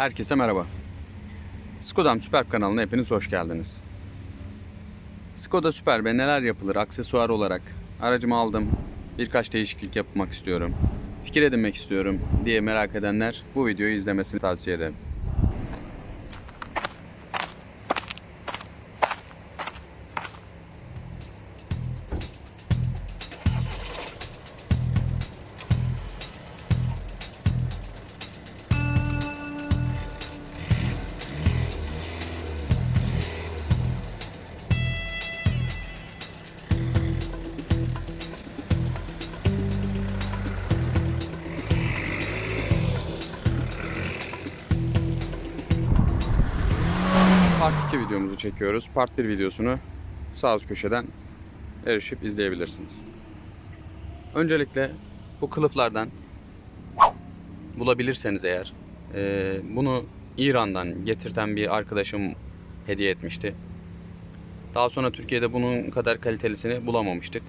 Herkese merhaba. Skodam Süperb kanalına hepiniz hoş geldiniz. Skoda Superb'e neler yapılır aksesuar olarak aracımı aldım, birkaç değişiklik yapmak istiyorum, fikir edinmek istiyorum diye merak edenler bu videoyu izlemesini tavsiye ederim. Part 2 videomuzu çekiyoruz. Part 1 videosunu sağ üst köşeden erişip izleyebilirsiniz. Öncelikle bu kılıflardan bulabilirseniz eğer e, bunu İran'dan getirten bir arkadaşım hediye etmişti. Daha sonra Türkiye'de bunun kadar kalitelisini bulamamıştık.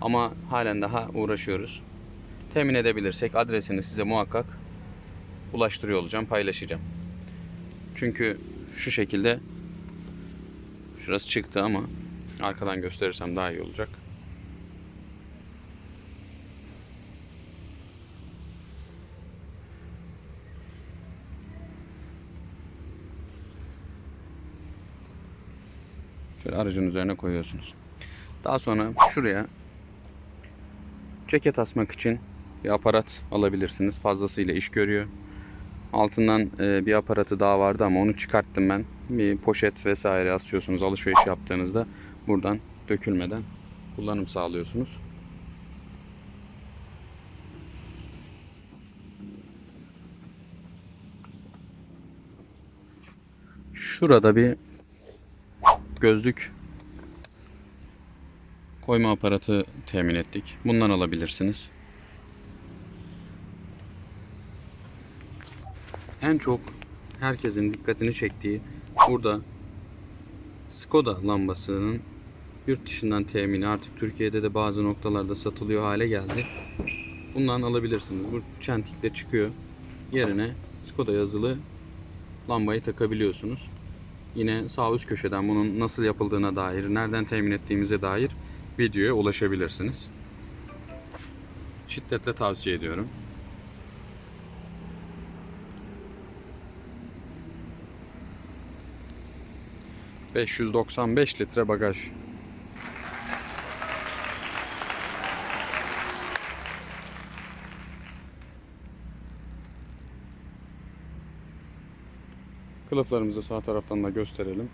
Ama halen daha uğraşıyoruz. Temin edebilirsek adresini size muhakkak ulaştırıyor olacağım, paylaşacağım. Çünkü şu şekilde şurası çıktı ama arkadan gösterirsem daha iyi olacak. Şöyle aracın üzerine koyuyorsunuz. Daha sonra şuraya ceket asmak için bir aparat alabilirsiniz. Fazlasıyla iş görüyor. Altından e, bir aparatı daha vardı ama onu çıkarttım ben. Bir poşet vesaire asıyorsunuz alışveriş yaptığınızda buradan dökülmeden kullanım sağlıyorsunuz. Şurada bir gözlük koyma aparatı temin ettik. Bundan alabilirsiniz. En çok herkesin dikkatini çektiği burada Skoda lambasının yurt dışından temini artık Türkiye'de de bazı noktalarda satılıyor hale geldi. Bundan alabilirsiniz. Bu çentikle çıkıyor. Yerine Skoda yazılı lambayı takabiliyorsunuz. Yine sağ üst köşeden bunun nasıl yapıldığına dair, nereden temin ettiğimize dair videoya ulaşabilirsiniz. Şiddetle tavsiye ediyorum. 595 litre bagaj. Kılıflarımızı sağ taraftan da gösterelim.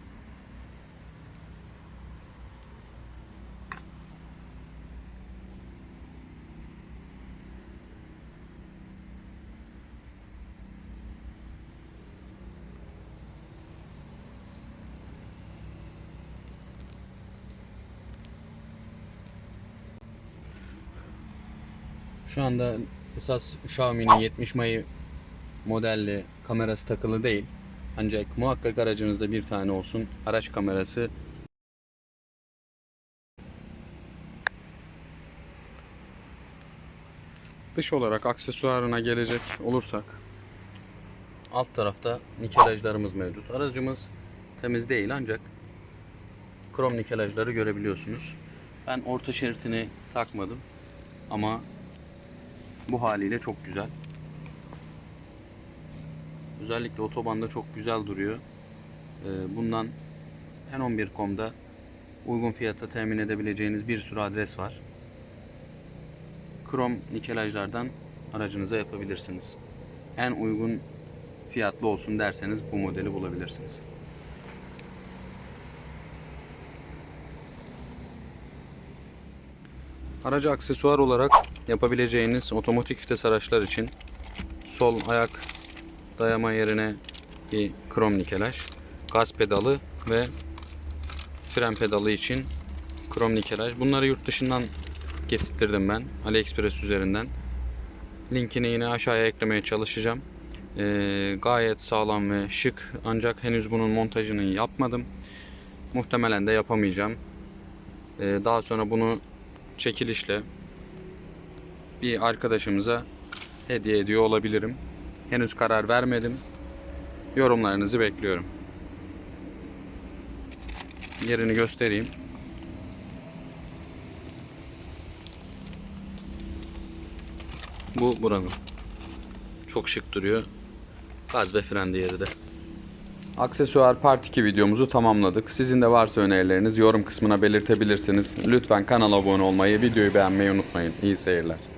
Şu anda esas Xiaomi'nin 70 Mayı modelli kamerası takılı değil. Ancak muhakkak aracınızda bir tane olsun. Araç kamerası Dış olarak aksesuarına gelecek olursak alt tarafta nikelajlarımız mevcut. Aracımız temiz değil ancak krom nikelajları görebiliyorsunuz. Ben orta şeritini takmadım ama bu haliyle çok güzel. Özellikle otobanda çok güzel duruyor. Ee, Bundan N11.com'da uygun fiyata temin edebileceğiniz bir sürü adres var. Krom nikelajlardan aracınıza yapabilirsiniz. En uygun fiyatlı olsun derseniz bu modeli bulabilirsiniz. Aracı aksesuar olarak yapabileceğiniz otomatik vites araçlar için sol ayak dayama yerine bir krom nikelaj, gaz pedalı ve fren pedalı için krom nikelaj. Bunları yurt dışından getirttirdim ben AliExpress üzerinden. Linkini yine aşağıya eklemeye çalışacağım. Ee, gayet sağlam ve şık ancak henüz bunun montajını yapmadım. Muhtemelen de yapamayacağım. Ee, daha sonra bunu çekilişle bir arkadaşımıza hediye ediyor olabilirim. Henüz karar vermedim. Yorumlarınızı bekliyorum. Yerini göstereyim. Bu buranın. Çok şık duruyor. Gaz ve fren diğeri de. Aksesuar Part 2 videomuzu tamamladık. Sizin de varsa önerileriniz yorum kısmına belirtebilirsiniz. Lütfen kanala abone olmayı, videoyu beğenmeyi unutmayın. İyi seyirler.